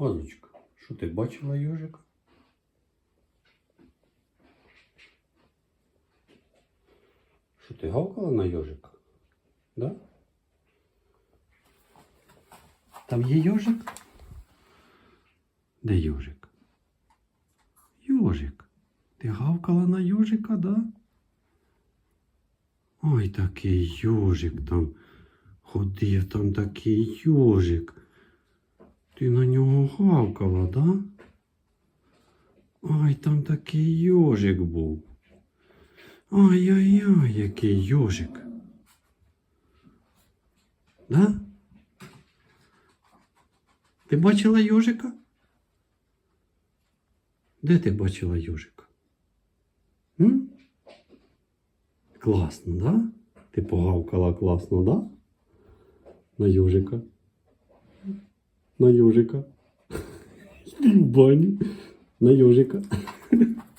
Азочка, що ти бачила йожика? Що ти гавкала на йожика? Да? Там є йожик? Де йожик? Йожик. Ти гавкала на йожика, да? Ой, такий йожик там ходив, там такий йожик. Ти на нього гавкала, да? Ой, там такий йожик був. Ой-ой-ой, який йожик. Да? Ти бачила йожика? Де ти бачила йожика? М? Класно, да? Ти погавкала класно, да? На йожика. На в баню. На йожика.